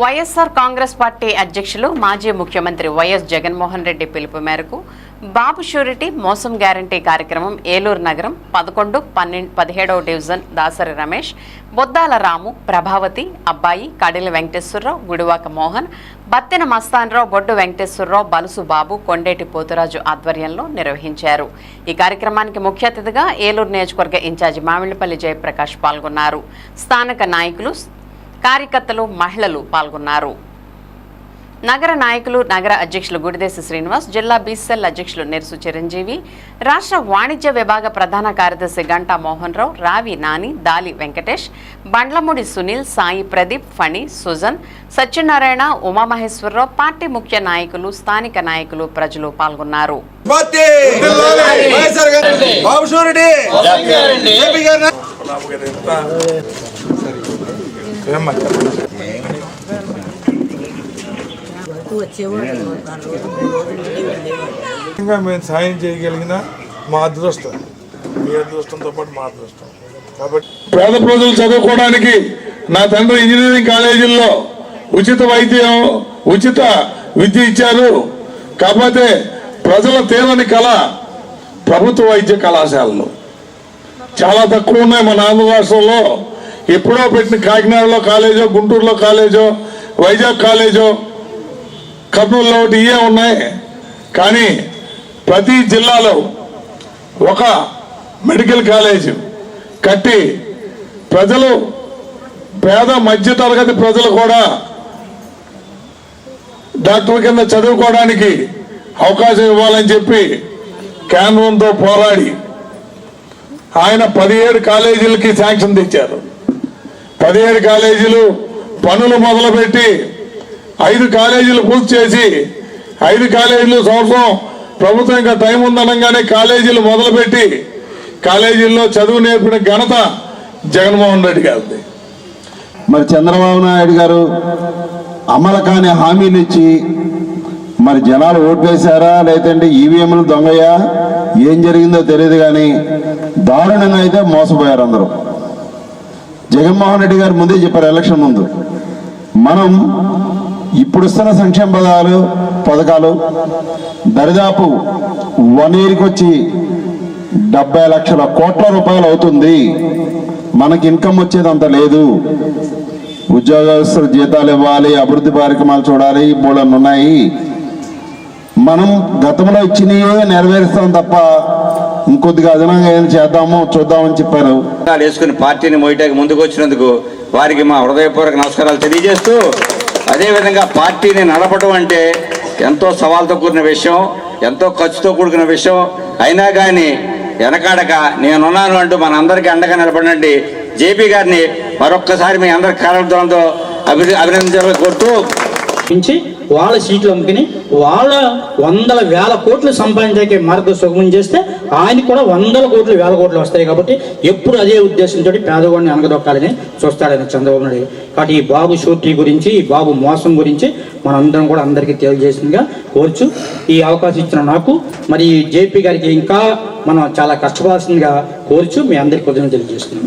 YSR Congress party అధ్యక్షులు మాజీ ముఖ్యమంత్రి వైఎస్ జగన్మోహన్ రెడ్డి పిలుపు మేరకు బాబు షూరిటీ మోసం గ్యారంటీ కార్యక్రమం ఏలూరు నగరం పదకొండు పన్నెండు పదిహేడవ డివిజన్ దాసరి రమేష్ బొద్దాల రాము ప్రభావతి అబ్బాయి కడిల వెంకటేశ్వరరావు గుడివాక మోహన్ బత్తెన మస్తాన్రావు బొడ్డు వెంకటేశ్వరరావు బలుసు బాబు కొండేటి పోతురాజు ఆధ్వర్యంలో నిర్వహించారు. ఈ కార్యక్రమానికి ముఖ్య అతిథిగా ఏలూరు నియోజకవర్గ ఇన్ఛార్జి మామిళ్ళపల్లి జయప్రకాష్ పాల్గొన్నారు. స్థానిక నాయకులు కార్యకర్తలు మహిళలు పాల్గొన్నారు. నగర నాయకులు నగర అధ్యక్షులు గుడిదేశి శ్రీనివాస్ జిల్లా బీసెల్ అధ్యక్షులు నెర్సు చిరంజీవి రాష్ట్ర వాణిజ్య విభాగ ప్రధాన కార్యదర్శి గంటా మోహన్ రావు రావి నాని దాలి వెంకటేష్ బండ్లమూడి సునీల్ సాయి ప్రదీప్ ఫణి సుజన్ సత్యనారాయణ ఉమామహేశ్వరరావు పార్టీ ముఖ్య నాయకులు స్థానిక నాయకులు ప్రజలు పాల్గొన్నారు. పార్టీ వైఎస్ఆర్ ఇంకా మేము సాయం చేయగలిగిన మా అదృష్టం. మీ అదృష్టంతో పాటు మా అదృష్టం. కాబట్టి పేద ప్రజలు చదువుకోవడానికి నా తండ్రి ఇంజనీరింగ్ కాలేజీల్లో ఉచిత వైద్యం ఉచిత విద్య ఇచ్చారు. కాకపోతే ప్రజల తీరని కళ ప్రభుత్వ వైద్య కళాశాలలు. చాలా తక్కువ ఉన్నాయి మన ఆంధ్ర రాష్ట్రంలో. ఎప్పుడో పెట్టిన కాకినాడలో కాలేజో గుంటూరులో కాలేజో వైజాగ్ కాలేజో కర్నూలులో ఒకటి ఇవే ఉన్నాయి. కానీ ప్రతి జిల్లాలో ఒక మెడికల్ కాలేజ్ కట్టి ప్రజలు పేద మధ్య తరగతి ప్రజలు కూడా డాక్టర్ కింద చదువుకోవడానికి అవకాశం ఇవ్వాలని చెప్పి కేంద్రంతో పోరాడి ఆయన పదిహేడు కాలేజీలకి శాంక్షన్ తెచ్చారు. పదిహేడు కాలేజీలు పనులు మొదలుపెట్టి ఐదు కాలేజీలు పూర్తి చేసి ఐదు కాలేజీలు సంవత్సరం ప్రభుత్వం ఇంకా టైం ఉందనగానే కాలేజీలు మొదలుపెట్టి కాలేజీల్లో చదువు నేర్పిన ఘనత జగన్మోహన్ రెడ్డి గారిది. మరి చంద్రబాబు నాయుడు గారు అమలు కాని హామీనిచ్చి ఇచ్చి మరి జనాలు ఓటు వేశారా లేదంటే ఈవీఎంలు దొంగయ్యా ఏం జరిగిందో తెలియదు కానీ దారుణంగా అయితే మోసపోయారు అందరూ. జగన్మోహన్ రెడ్డి గారు ముందే చెప్పారు ఎలక్షన్ ముందు. మనం ఇప్పుడు ఇస్తున్న సంక్షేమ పదాలు పథకాలు దరిదాపు వన్ ఇయర్కి వచ్చి డెబ్బై లక్షల కోట్ల రూపాయలు అవుతుంది. మనకి ఇన్కమ్ వచ్చేది అంత లేదు. ఉద్యోగస్తులు జీతాలు ఇవ్వాలి అభివృద్ధి కార్యక్రమాలు చూడాలి బోళన్ ఉన్నాయి. మనం గతంలో ఇచ్చినయే నెరవేరుస్తాం తప్ప ఇంకొద్దిగా అదనంగా ఏం చేద్దామో చూద్దామని చెప్పారు. వేసుకుని పార్టీని మోయటానికి ముందుకు వచ్చినందుకు వారికి మా హృదయపూర్వక నమస్కారాలు తెలియజేస్తూ అదేవిధంగా పార్టీని నడపడం అంటే ఎంతో సవాల్తో కూడిన విషయం ఎంతో ఖర్చుతో కూడుకున్న విషయం. అయినా కానీ వెనకాడక నేనున్నాను అంటూ మన అందరికీ అండగా నిలబడండి. జేపీ గారిని మరొక్కసారి మీ అందరి కార్యక్రమంతో అభి అభినందించాలని కోరుతూ నుంచి వాళ్ళ సీట్లు అమ్ముకుని వాళ్ళ వందల వేల కోట్లు సంపాదించే మార్గం సుగమం చేస్తే ఆయన కూడా వందల కోట్లు వేల కోట్లు వస్తాయి కాబట్టి ఎప్పుడు అదే ఉద్దేశంతో పేదవాడిని అనగదొక్కాలని చూస్తాడని చంద్రబాబు నాయుడు కాబట్టి ఈ బాబు షూరిటీ గురించి ఈ బాబు మోసం గురించి మనందరం కూడా అందరికీ తెలియజేసిందిగా కోరుచు. ఈ అవకాశం ఇచ్చిన నాకు మరి జేపీ గారికి ఇంకా మనం చాలా కష్టపడాల్సిందిగా కోరుచు. మీ అందరికీ కొద్దిగా తెలియజేస్తున్నాం